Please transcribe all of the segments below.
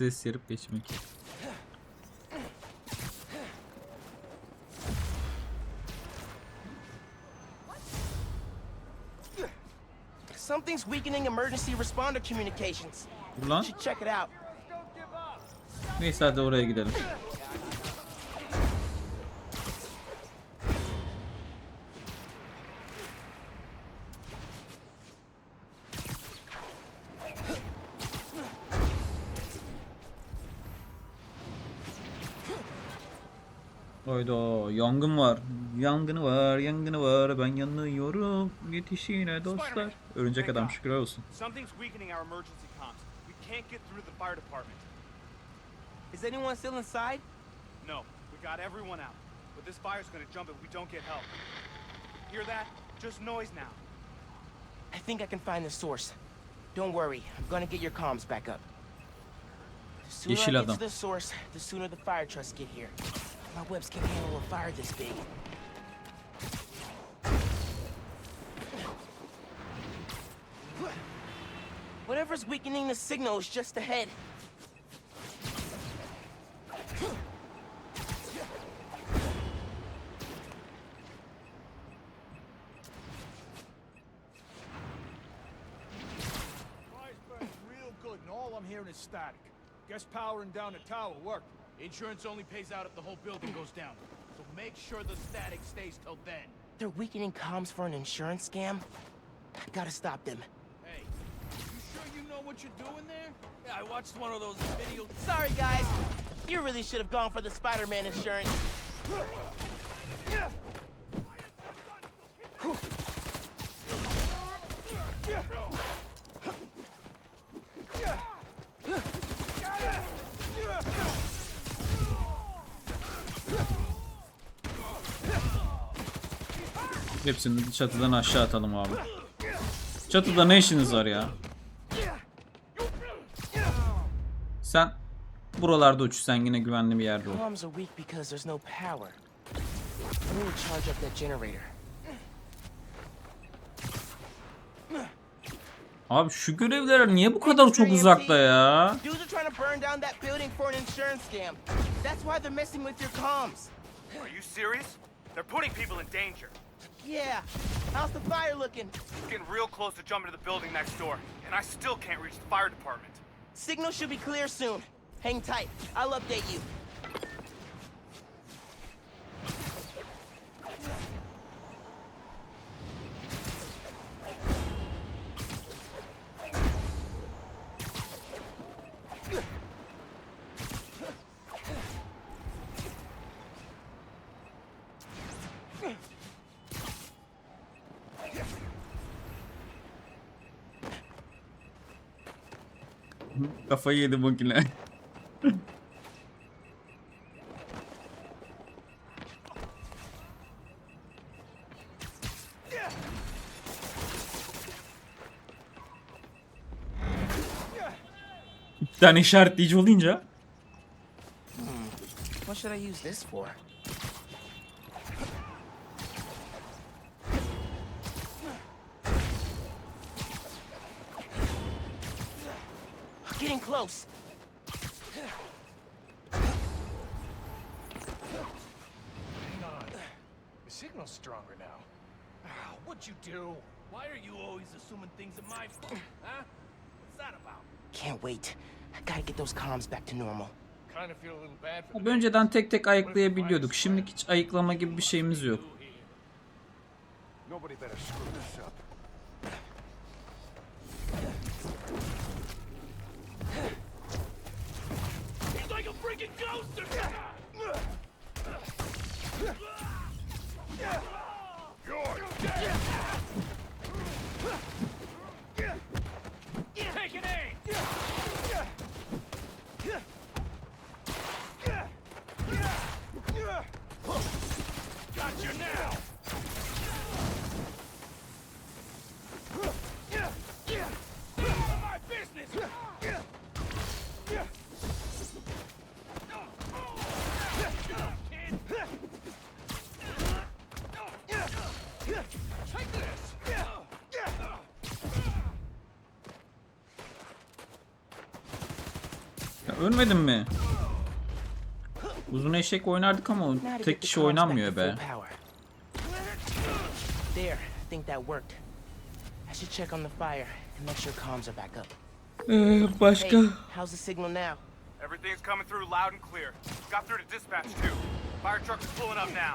Ses yarıp geçmek. Something's weakening emergency responder communications. Dur lan. Should check it out. Neyse hadi oraya gidelim. Oyda yangın var. Yangını var, yangını var. Ben yanıyorum. Yetişine dostlar. Örümcek adam şükürler olsun. Something's weakening our emergency comms. We can't get through the fire department. Is anyone still inside? No, we got everyone out. But this fire's gonna jump if we don't get help. Hear that? Just noise now. I think I can find the source. Don't worry, I'm gonna get your comms back up. The sooner Yeşil I get to the source, the sooner the fire trucks get here. My webs can't handle a fire this big. Whatever's weakening the signal is just ahead. Fire's burning real good, and all I'm hearing is static. Guess powering down the tower worked. Insurance only pays out if the whole building goes down. So make sure the static stays till then. They're weakening comms for an insurance scam? I Gotta stop them. Hey, you sure you know what you're doing there? Yeah, I watched one of those videos. Sorry, guys. You really should have gone for the Spider-Man insurance. Hepsini çatıdan aşağı atalım abi. Çatıda ne işiniz var ya? Sen buralarda uç. Sen yine güvenli bir yerde ol. Abi şu görevler niye bu kadar çok uzakta ya? Are you serious? They're putting people in danger. Yeah. How's the fire looking? Getting real close to jumping to the building next door, and I still can't reach the fire department. Signal should be clear soon. Hang tight. I'll update you. Kafayı yedi makine. Bir tane işaretleyici olunca What should I use this for? Getting close. Hang on. The signal's stronger now. Ah, what'd you do? Why are you always assuming things are my fault, huh? What's that about? Can't wait. I gotta get those comms back to normal. Abi önceden tek tek ayıklayabiliyorduk. Şimdi hiç ayıklama gibi bir şeyimiz yok. fucking ghost of you! You're dead! Take an aim! Got you now! Ölmedin mi? Uzun eşek oynardık ama tek kişi oynanmıyor be. full power. There, I think that worked. I should check on the fire and make sure comms are back up. Ee, başka? Hey, how's the signal now? Everything's coming through loud and clear. Got through to dispatch too. Fire truck is pulling up now.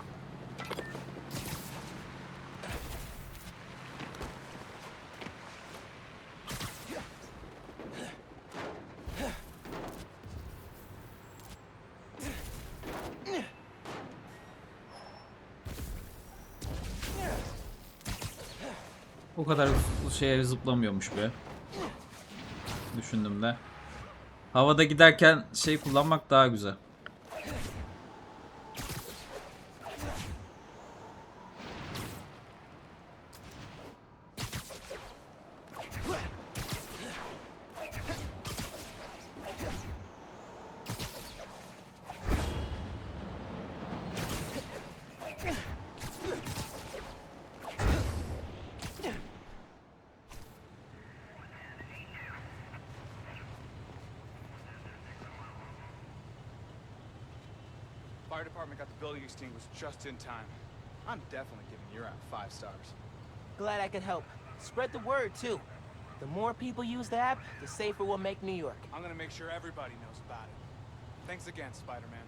O kadar şeye zıplamıyormuş be. Düşündüm de. Havada giderken şey kullanmak daha güzel. Fire department got the building extinguished just in time. I'm definitely giving your app five stars. Glad I could help. Spread the word, too. The more people use the app, the safer we'll make New York. I'm gonna make sure everybody knows about it. Thanks again, Spider-Man.